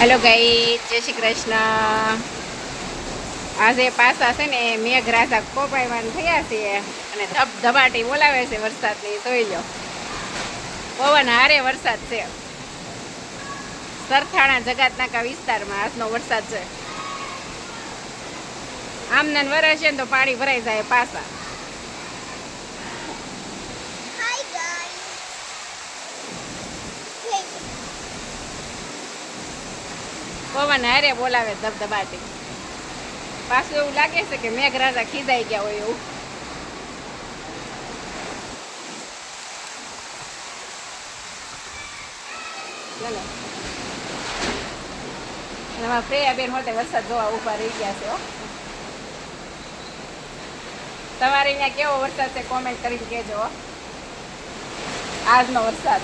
Hello ગાઈ જય શ્રી કૃષ્ણ આજે પાસા છે ને મેઘરાજા કોપાયમાન થયા છે અને ધબધબાટી બોલાવે છે વરસાદની, જોઈ લો. પવન હારે વરસાદ છે. સરથાણા જગાતનાકા વિસ્તારમાં આજનો વરસાદ છે. આમને વરસે ને તો પાણી ભરાઈ જાય પાસા પવન હારે બોલાવે ધબધબાટી. પાછું એવું લાગે છે કે મેઘરાજા ખીજાઈ ગયા હોય એવું. ચલો. એમાં પ્રિયાબેન હોતે વરસાદ જોવા ઊભા રહી ગયા છે તમારે અહીંયા કેવો વરસાદ છે કોમેન્ટ કરીને કહેજો આજનો વરસાદ.